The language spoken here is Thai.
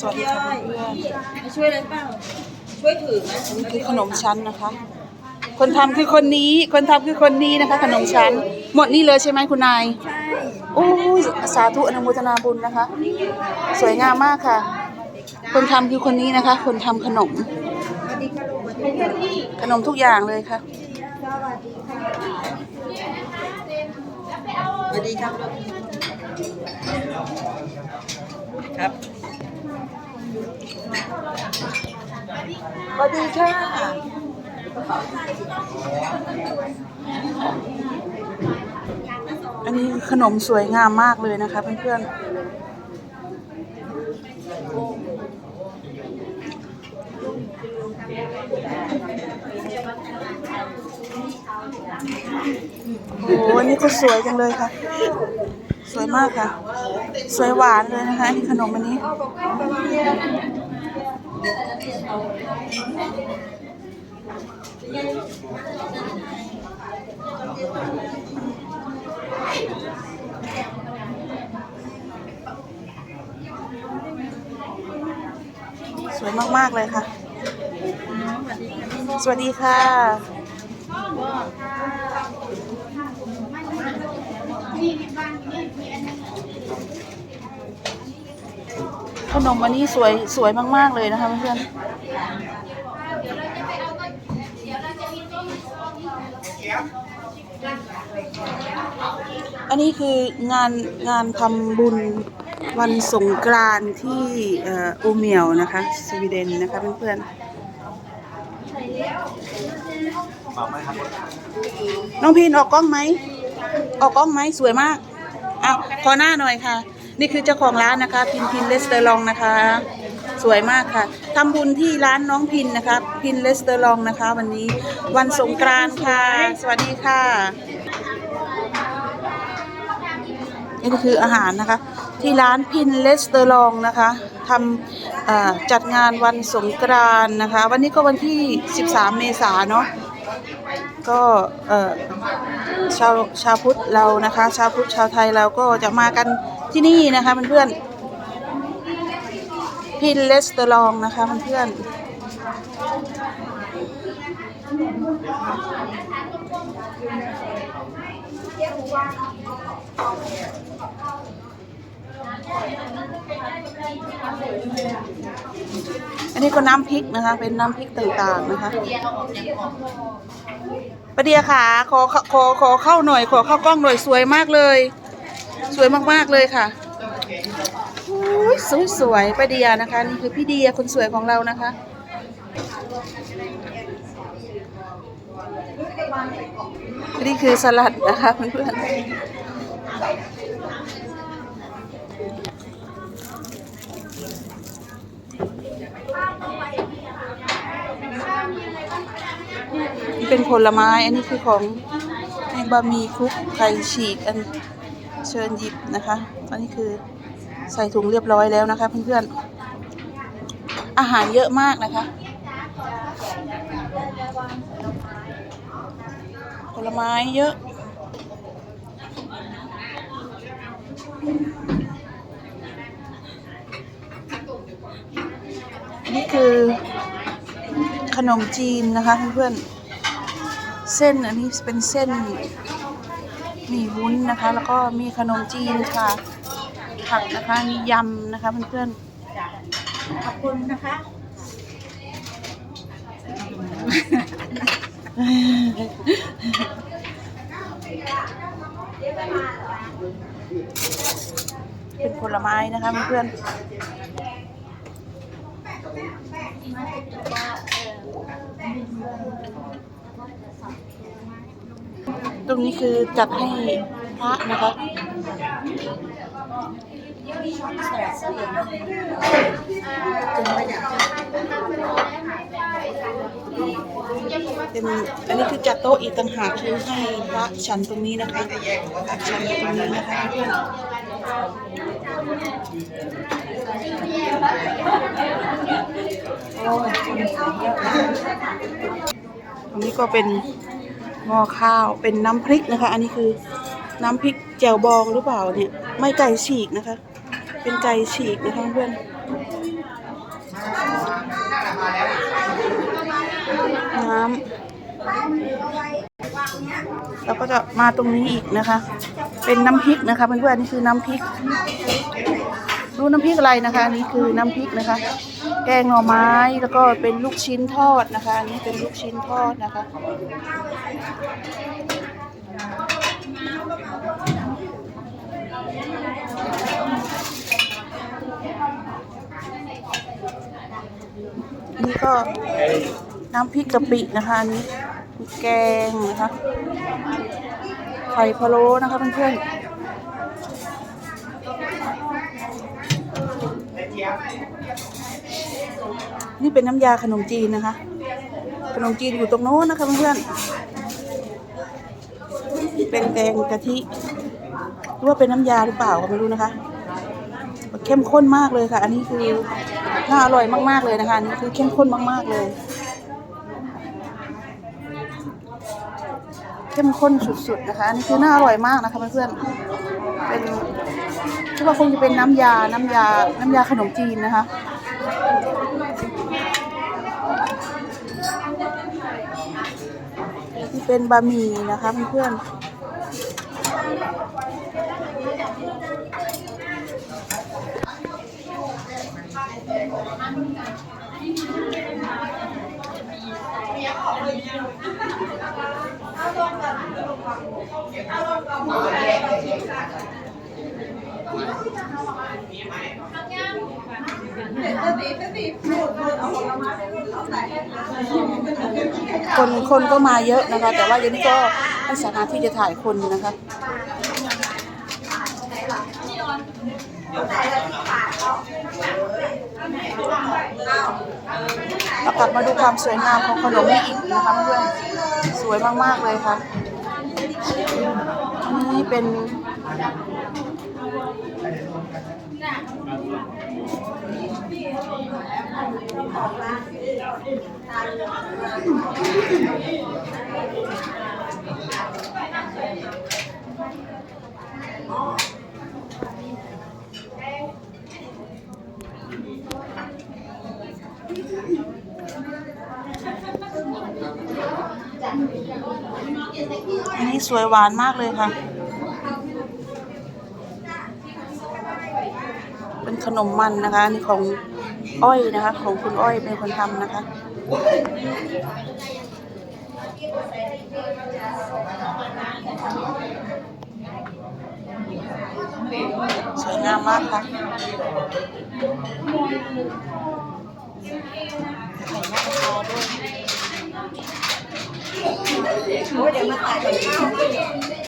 สวัสดีค่ะเพื่อนมาช่วยอะไรเปล่าช่วยถือไหมๆอันนี้คือขนมชั้นนะคะ คนทำคือคนนี้ คนทำคือคนนี้นะคะ ขนมชั้น หมดนี่เลยใช่ไหมคุณนายใช่โอ้สาธุอนุโมทนาบุญนะคะ สวยงามมากค่ะ คนทำคือคนนี้นะคะ คนทำขนม ขนมทุกอย่างเลยค่ะสวัสดีครับ ครับ สวัสดีค่ะอันนี้ขนมสวยงามมากเลยนะคะเพื่อนๆโอ้โหอันนี้ก็สวยจังเลยค่ะ สวยมากค่ะ สวยหวานเลยนะคะอันนี้ขนมอันนี้ สวยมาก ๆ เลยค่ะ สวัสดีค่ะ ขนมอันนี้สวยสวยมาก ๆ เลยนะคะเพื่อนอันนี้คืองานงานทำบุญวันสงกรานต์ที่อูเมียวนะคะ สวีเดนนะคะเพื่อนๆน้องพีนออกกล้องไหม ออกกล้องไหมสวยมากอ้าขอหน้าหน่อยค่ะ นี่คือเจ้าของร้านนะคะ พินพินเลสเตอร์ลองนะคะ สวยมากค่ะทำบุญที่ร้านน้องพินนะคะ พินเลสเตอร์ลองนะคะ วันนี้วันสงกรานต์ค่ะ สวัสดีค่ะนี่ก็คืออาหารนะคะ ที่ร้านพินเลสเตอร์ลองนะคะทำจัดงานวันสงกรานต์นะคะ วันนี้ก็วันที่ 13 เมษายนเนาะก็ชาวชาวพุทธเรานะคะ ชาวพุทธชาวไทยเราก็จะมากัน ที่นี่นะคะเพื่อนๆพินเลสเตอร์ลองนะคะเพื่อนอันนี้ก็น้ำพริกนะคะ เป็นน้ำพริกต่างๆนะคะประเดียขาขอขอขอขอเข้าหน่อย ขอเข้ากล้องหน่อยสวยมากเลย สวยมากๆเลยค่ะสวยสวยๆประเดียนะคะ นี่คือพี่เดียคนสวยของเรานะคะนี่คือสลัดนะคะเพื่อนนี่เป็นผลไม้ อันนี้คือของบะหมี่คลุกไข่ฉีกอัน เชิญหยิบนะคะ ตอนนี้คือใส่ถุงเรียบร้อยแล้วนะคะเพื่อนๆ อาหารเยอะมากนะคะ ผลไม้เยอะ นี่คือขนมจีนนะคะเพื่อนๆ เส้นอันนี้เป็นเส้น มี่วุ้นนะคะ แล้วก็มีขนมจีนค่ะ ผักนะคะมียำนะคะเพื่อนขอบคุณนะคะๆเป็นผลไม้นะคะเพื่อนๆ ตรงนี้คือจัดให้พระนะคะเป็นอันนี้คือจัดโต๊ะอีกต่างหากคือให้พระฉันตรงนี้นะคะฉันตรงนี้นะคะเพื่อนตรงนี้ก็เป็น หม้อข้าวเป็นน้ำพริกนะคะ อันนี้คือน้ำพริกแจ่วบองหรือเปล่าเนี่ย ไม่ไก่ฉีกนะคะ เป็นไก่ฉีกนะคะเพื่อนน้ำแล้วก็จะมาตรงนี้อีกนะคะ เป็นน้ำพริกนะคะเพื่อนๆอันนี่คือน้ำพริกรู้น้ำพริกอะไรนะคะอันนี้คือน้ำพริกนะคะ แกงหน่อไม้แล้วก็เป็นลูกชิ้นทอดนะคะ อันนี้เป็นลูกชิ้นทอดนะคะนนี้ก็น้ำพริกกะปินะคะอันนี้แกงนะคะไข่พะโล้นะคะเพื่อนๆ นี่เป็นน้ำยาขนมจีนนะคะ ขนมจีนอยู่ตรงโน้นนะคะเพื่อนๆเป็นแกงกะทิหรือว่าเป็นน้ำยาหรือเปล่าก็ไม่รู้นะคะ เข้มข้นมากเลยค่ะ อันนี้คือน่าอร่อยมากๆเลยนะคะอันนี้คือเข้มข้นมากๆเลย เข้มข้นสุดๆนะคะอันนี้คือน่าอร่อยมากนะคะเพื่อนๆเป็นคิดว่าคงจะเป็นน้ำยา น้ำยา น้ำยาขนมจีนนะคะ เป็นบะหมี่นะคะเพื่อนๆ คนคนก็มาเยอะนะคะ แต่ว่าเดี๋ยวนี้ก็ไม่สามารถที่จะถ่ายคนนะคะเรากลับมาดูความสวยงามของขนมนี้อีกนะคะเพื่อนสวยมากๆเลยค่ะนนี้เป็น อันนี้สวยหวานมากเลยค่ะ เป็น ขนมมันนะคะนี่ของอ้อยนะคะ ของคุณอ้อยเป็นคนทำนะคะสวยงามมากค่ะโอ้ยเดี๋ยวมาถ่ายกับข้าว